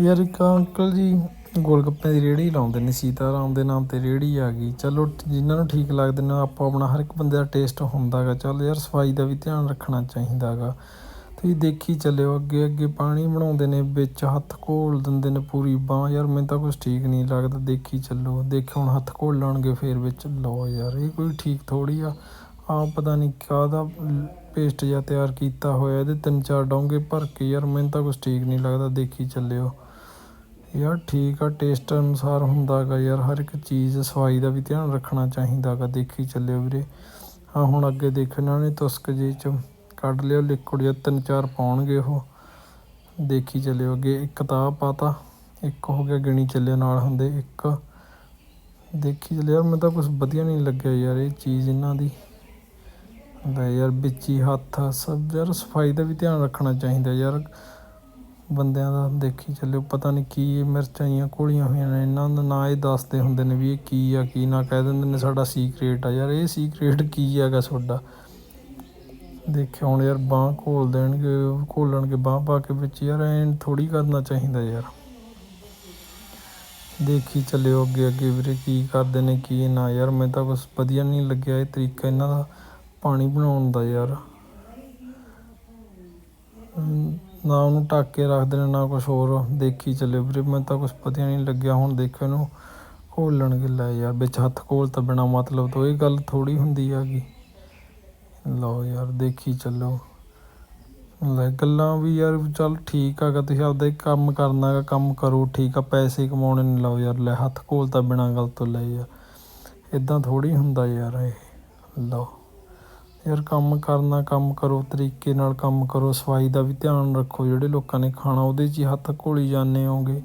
ਯਾਰ ਇੱਕ ਅੰਕਲ ਜੀ ਗੋਲਗੱਪੇ ਦੀ ਰੇਹੜੀ ਲਾਉਂਦੇ ਨੇ ਸੀਤਾ ਰਾਮ ਦੇ ਨਾਮ ਤੇ ਰੇਹੜੀ ਆ ਗਈ। ਚਲੋ ਜਿਨ੍ਹਾਂ ਨੂੰ ਠੀਕ ਲੱਗਦੇ ਨੇ, ਆਪੋ ਆਪਣਾ ਹਰ ਇੱਕ ਬੰਦੇ ਦਾ ਟੇਸਟ ਹੁੰਦਾ ਗਾ ਚੱਲ ਯਾਰ ਸਫ਼ਾਈ ਦਾ ਵੀ ਧਿਆਨ ਰੱਖਣਾ ਚਾਹੀਦਾ ਗਾ ਤੁਸੀਂ ਦੇਖੀ ਚੱਲਿਓ ਅੱਗੇ ਅੱਗੇ ਪਾਣੀ ਬਣਾਉਂਦੇ ਨੇ, ਵਿੱਚ ਹੱਥ ਘੋਲ ਦਿੰਦੇ ਨੇ ਪੂਰੀ ਬਾਂਹ। ਯਾਰ ਮੈਨੂੰ ਤਾਂ ਕੁਝ ਠੀਕ ਨਹੀਂ ਲੱਗਦਾ, ਦੇਖੀ ਚੱਲੋ। ਦੇਖੋ ਹੁਣ ਹੱਥ ਘੋਲ ਲੈਣਗੇ ਫੇਰ ਵਿੱਚ। ਲਓ ਯਾਰ, ਇਹ ਕੋਈ ਠੀਕ ਥੋੜੀ ਆ। ਆ ਪਤਾ ਨਹੀਂ ਕਾਹਦਾ ਪੇਸਟ ਜਿਹਾ ਤਿਆਰ ਕੀਤਾ ਹੋਇਆ, ਇਹਦੇ ਤਿੰਨ ਚਾਰ ਡੋਂਗੇ ਭਰ ਕੇ। ਯਾਰ ਮੈਨੂੰ ਤਾਂ ਕੁਝ ਠੀਕ ਨਹੀਂ ਲੱਗਦਾ, ਦੇਖੀ ਚੱਲਿਓ। ਯਾਰ ਠੀਕ ਆ ਟੇਸਟ ਅਨੁਸਾਰ ਹੁੰਦਾ ਗਾ ਯਾਰ, ਹਰ ਇੱਕ ਚੀਜ਼ ਸਫ਼ਾਈ ਦਾ ਵੀ ਧਿਆਨ ਰੱਖਣਾ ਚਾਹੀਦਾ ਗਾ ਦੇਖੀ ਚੱਲਿਓ ਵੀਰੇ। ਆ ਹੁਣ ਅੱਗੇ ਦੇਖੋ, ਇਹਨਾਂ ਨੇ ਤੁਸਕ ਜੇ ਚ ਕੱਢ ਲਿਓ ਲਿਕੁਇਡ ਜਾਂ ਤਿੰਨ ਚਾਰ ਪਾਉਣਗੇ ਉਹ। ਦੇਖੀ ਚੱਲਿਓ ਅੱਗੇ, ਇੱਕ ਤਾਂ ਆਹ ਪਾਤਾ, ਇੱਕ ਹੋ ਗਿਆ ਗਿਣੀ ਚੱਲਿਓ ਨਾਲ ਹੁੰਦੇ, ਇੱਕ। ਦੇਖੀ ਚੱਲਿਓ ਯਾਰ, ਮੈਨੂੰ ਤਾਂ ਕੁਝ ਵਧੀਆ ਨਹੀਂ ਲੱਗਿਆ ਯਾਰ ਇਹ ਚੀਜ਼ ਇਹਨਾਂ ਦੀ। ਲੈ ਯਾਰ, ਵਿੱਚ ਹੀ ਹੱਥ ਸਭ, ਯਾਰ ਸਫ਼ਾਈ ਦਾ ਵੀ ਧਿਆਨ ਰੱਖਣਾ ਚਾਹੀਦਾ ਯਾਰ। ਬੰਦਿਆਂ ਦਾ ਦੇਖੀ ਚੱਲਿਓ, ਪਤਾ ਨਹੀਂ ਕੀ ਇਹ ਮਿਰਚਾਈਆਂ ਘੋਲੀਆਂ ਹੋਈਆਂ ਨੇ, ਇਹਨਾਂ ਦਾ ਨਾ ਇਹ ਦੱਸਦੇ ਹੁੰਦੇ ਨੇ ਵੀ ਇਹ ਕੀ ਆ, ਕੀ ਨਾ, ਕਹਿ ਦਿੰਦੇ ਨੇ ਸਾਡਾ ਸੀਕ੍ਰੇਟ ਆ। ਯਾਰ ਇਹ ਸੀਕ੍ਰੇਟ ਕੀ ਹੈਗਾ ਤੁਹਾਡਾ? ਦੇਖਿਓ ਹੁਣ ਯਾਰ ਬਾਂਹ ਘੋਲ ਦੇਣਗੇ, ਘੋਲਣਗੇ, ਬਾਂਹ ਪਾ ਕੇ ਵਿੱਚ, ਯਾਰ ਐਂ ਥੋੜੀ ਕਰਨਾ ਚਾਹੀਦਾ ਯਾਰ। ਦੇਖੀ ਚੱਲਿਓ ਅੱਗੇ ਅੱਗੇ ਵੀਰੇ ਕੀ ਕਰਦੇ ਨੇ, ਕੀ ਨਾ। ਯਾਰ ਮੈਨੂੰ ਤਾਂ ਕੁਝ ਵਧੀਆ ਨਹੀਂ ਲੱਗਿਆ ਇਹ ਤਰੀਕਾ ਇਹਨਾਂ ਦਾ ਪਾਣੀ ਬਣਾਉਣ ਦਾ ਯਾਰ। ਨਾ ਉਹਨੂੰ ਢੱਕ ਕੇ ਰੱਖਦੇ ਨੇ, ਨਾ ਕੁਛ ਹੋਰ ਦੇਖੀ ਚੱਲਿਓ ਵੀਰੇ। ਮੈਨੂੰ ਤਾਂ ਕੁਝ ਵਧੀਆ ਨਹੀਂ ਲੱਗਿਆ, ਹੁਣ ਦੇਖੋ ਇਹਨੂੰ ਘੋਲਣਗੇ ਲੈ ਯਾਰ, ਵਿੱਚ ਹੱਥ ਘੋਲ ਤਾਂ ਬਿਨਾਂ ਮਤਲਬ ਤੋਂ ਇਹ ਗੱਲ ਥੋੜ੍ਹੀ ਹੁੰਦੀ ਹੈਗੀ। ਲਓ ਯਾਰ, ਦੇਖੀ ਚੱਲੋ। ਲੈ, ਗੱਲਾਂ ਵੀ ਯਾਰ ਚੱਲ ਠੀਕ ਹੈਗਾ ਤੁਸੀਂ ਆਪਦਾ ਇੱਕ ਕੰਮ ਕਰਨਾ ਹੈਗਾ, ਕੰਮ ਕਰੋ, ਠੀਕ ਆ, ਪੈਸੇ ਕਮਾਉਣੇ ਨੇ, ਲਓ ਯਾਰ, ਲੈ, ਹੱਥ ਘੋਲ ਤਾਂ ਬਿਨਾਂ ਗੱਲ ਤੋਂ ਲੈ ਯਾਰ। ਇਦਾਂ ਥੋੜ੍ਹੀ ਹੁੰਦਾ ਯਾਰ ਇਹ। ਲਓ। ਯਾਰ ਕੰਮ ਕਰਨਾ, ਕੰਮ ਕਰੋ, ਤਰੀਕੇ ਨਾਲ ਕੰਮ ਕਰੋ, ਸਫ਼ਾਈ ਦਾ ਵੀ ਧਿਆਨ ਰੱਖੋ। ਜਿਹੜੇ ਲੋਕਾਂ ਨੇ ਖਾਣਾ ਉਹਦੇ 'ਚ ਹੀ ਹੱਥ ਘੋਲੀ ਜਾਂਦੇ ਹੋਗੇ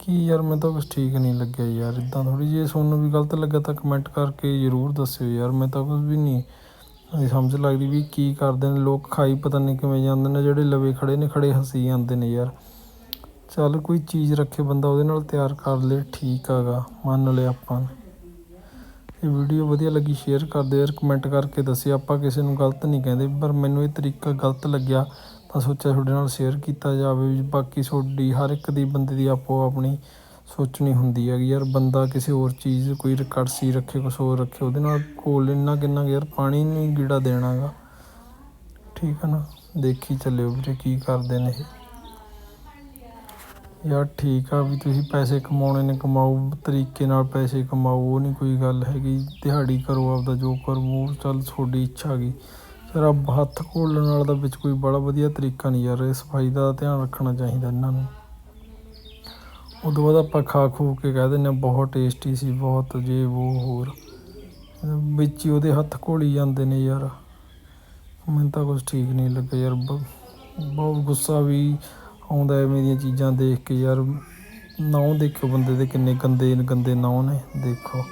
ਕੀ ਯਾਰ ਮੈਨੂੰ ਤਾਂ ਕੁਛ ਠੀਕ ਨਹੀਂ ਲੱਗਿਆ ਯਾਰ। ਇੱਦਾਂ ਥੋੜ੍ਹੀ ਜੇ ਤੁਹਾਨੂੰ ਵੀ ਗਲਤ ਲੱਗਾ ਤਾਂ ਕਮੈਂਟ ਕਰਕੇ ਜ਼ਰੂਰ ਦੱਸਿਓ ਯਾਰ। ਮੈਂ ਤਾਂ ਕੁਝ ਵੀ ਨਹੀਂ। ਨਹੀਂ ਸਮਝ ਲੱਗਦੀ ਵੀ ਕੀ ਕਰਦੇ ਨੇ। ਲੋਕ ਖਾਈ ਪਤਾ ਨਹੀਂ ਕਿਵੇਂ ਜਾਂਦੇ ਨੇ। ਜਿਹੜੇ ਲਵੇ ਖੜੇ ਨੇ, ਖੜੇ ਹੱਸੀ ਜਾਂਦੇ ਨੇ ਯਾਰ। ਚੱਲ ਕੋਈ ਚੀਜ਼ ਰੱਖੇ ਬੰਦਾ ਉਹਦੇ ਨਾਲ ਤਿਆਰ ਕਰ ਲੇ। ਠੀਕ ਹੈਗਾ ਮੰਨ ਲਿਆ ਆਪਾਂ ਇਹ ਵੀਡੀਓ ਵਧੀਆ ਲੱਗੀ ਸ਼ੇਅਰ ਕਰਦੇ ਯਾਰ ਕਮੈਂਟ ਕਰਕੇ ਦੱਸਿਓ। ਆਪਾਂ ਕਿਸੇ ਨੂੰ ਗਲਤ ਨਹੀਂ ਕਹਿੰਦੇ, ਪਰ ਮੈਨੂੰ ਇਹ ਤਰੀਕਾ ਗਲਤ ਲੱਗਿਆ। ਤਾਂ ਸੋਚਿਆ ਤੁਹਾਡੇ ਨਾਲ ਸ਼ੇਅਰ ਕੀਤਾ ਜਾਵੇ। ਵੀ ਬਾਕੀ ਤੁਹਾਡੀ ਹਰ ਇੱਕ ਦੀ ਬੰਦੇ ਦੀ ਆਪੋ ਆਪਣੀ ਸੋਚਣੀ ਹੁੰਦੀ ਹੈਗੀ ਯਾਰ। ਬੰਦਾ ਕਿਸੇ ਹੋਰ ਚੀਜ਼, ਕੋਈ ਕੜਸੀ ਰੱਖੇ, ਕੁਛ ਹੋਰ ਰੱਖੇ, ਉਹਦੇ ਨਾਲ ਕੋਲ ਇੰਨਾ ਕਿੰਨਾ ਕੁ ਯਾਰ, ਪਾਣੀ ਨਹੀਂ ਗੀੜਾ ਦੇਣਾਗਾ। ਠੀਕ ਹੈ ਨਾ? ਦੇਖੀ ਚੱਲਿਓ ਵੀਰੇ, ਕੀ ਕਰਦੇ ਨੇ ਇਹ। ਯਾਰ ਠੀਕ ਆ ਵੀ ਤੁਸੀਂ ਪੈਸੇ ਕਮਾਉਣੇ ਨੇ, ਕਮਾਓ, ਤਰੀਕੇ ਨਾਲ ਪੈਸੇ ਕਮਾਓ, ਉਹ ਨਹੀਂ ਕੋਈ ਗੱਲ ਹੈਗੀ। ਦਿਹਾੜੀ ਕਰੋ ਆਪਦਾ, ਜੋ ਕਰੋ, ਉਹ ਚੱਲ ਤੁਹਾਡੀ ਇੱਛਾ ਹੈਗੀ। ਫਿਰ ਆ ਹੱਥ ਘੋਲਣ ਨਾਲ ਦਾ ਵਿੱਚ ਕੋਈ ਬੜਾ ਵਧੀਆ ਤਰੀਕਾ ਨਹੀਂ ਯਾਰ ਇਹ ਸਫ਼ਾਈ ਦਾ ਧਿਆਨ ਰੱਖਣਾ ਚਾਹੀਦਾ ਇਹਨਾਂ ਨੂੰ। ਉਦੋਂ ਬਾਅਦ ਆਪਾਂ ਖਾ ਖੂ ਕੇ ਕਹਿ ਦਿੰਦੇ ਹਾਂ, ਬਹੁਤ ਟੇਸਟੀ ਸੀ, ਬਹੁਤ ਜੇ ਉਹ ਹੋਰ। ਵਿੱਚ ਹੀ ਉਹਦੇ ਹੱਥ ਘੋਲੀ ਜਾਂਦੇ ਨੇ ਯਾਰ। ਮੈਨੂੰ ਤਾਂ ਕੁਝ ਠੀਕ ਨਹੀਂ ਲੱਗਾ ਯਾਰ, ਬ- ਬਹੁਤ ਗੁੱਸਾ ਵੀ ਆਉਂਦਾ ਐਵੇਂ ਦੀਆਂ ਚੀਜ਼ਾਂ ਦੇਖ ਕੇ, ਯਾਰ ਨਾਉ ਦੇਖੋ ਬੰਦੇ ਦੇ ਕਿੰਨੇ ਗੰਦੇ ਗੰਦੇ ਨਾਉ ਨੇ, ਦੇਖੋ।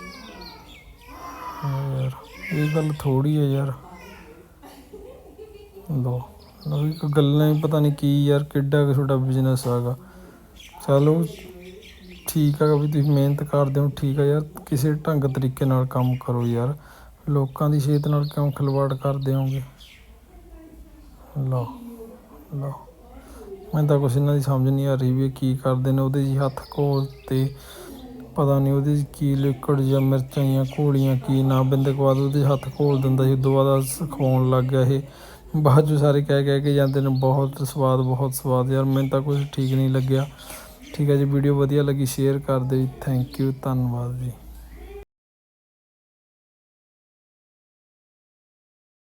ਯਾਰ, ਇਹ ਗੱਲ ਥੋੜੀ ਹੈ ਯਾਰ। ਲੋ ਲੋ ਇੱਕ ਗੱਲਾਂ ਹੀ ਪਤਾ ਨਹੀਂ ਕੀ ਯਾਰ, ਕਿੱਡਾ ਤੁਹਾਡਾ ਬਿਜ਼ਨਸ ਹੈਗਾ। ਚਲੋ ਠੀਕ ਆ ਵੀ ਤੁਸੀਂ ਮਿਹਨਤ ਕਰਦੇ ਹੋ, ਠੀਕ ਆ ਯਾਰ। ਕਿਸੇ ਢੰਗ ਤਰੀਕੇ ਨਾਲ ਕੰਮ ਕਰੋ ਯਾਰ। ਲੋਕਾਂ ਦੀ ਸਿਹਤ ਨਾਲ ਕਿਉਂ ਖਿਲਵਾੜ ਕਰਦੇ ਹੋਗੇ? ਲਓ ਲਓ। ਮੈਂ ਤਾਂ ਕੁਛ ਇਹਨਾਂ ਦੀ ਸਮਝ ਨਹੀਂ ਆ ਰਹੀ ਵੀ ਇਹ ਕੀ ਕਰਦੇ ਨੇ, ਉਹਦੇ ਜੀ ਹੱਥ ਘੋਲ ਤੇ ਪਤਾ ਨਹੀਂ ਉਹਦੇ 'ਚ ਕੀ ਲਿਕੁਇਡ ਜਾਂ ਮਿਰਚਾਂ ਜਾਂ ਘੋਲੀਆਂ ਕੀ ਨਾ, ਬਿੰਦੇ ਕੁ ਬਾਅਦ ਉਹਦੇ 'ਚ ਹੱਥ ਘੋਲ ਦਿੰਦਾ ਸੀ, ਉਦੋਂ ਬਾਅਦ ਸਿਖਾਉਣ ਲੱਗ ਗਿਆ ਇਹ। ਬਾਅਦ 'ਚੋਂ ਸਾਰੇ ਕਹਿ ਕਹਿ ਕੇ ਜਾਂਦੇ ਨੇ, ਬਹੁਤ ਸਵਾਦ ਬਹੁਤ ਸਵਾਦ ਯਾਰ, ਮੈਨੂੰ ਤਾਂ ਕੁਝ ਠੀਕ ਨਹੀਂ ਲੱਗਿਆ। ਠੀਕ ਹੈ ਜੀ, ਵੀਡੀਓ ਵਧੀਆ ਲੱਗੀ, ਸ਼ੇਅਰ ਕਰ ਦਿਓ ਜੀ ਥੈਂਕ ਯੂ ਧੰਨਵਾਦ ਜੀ।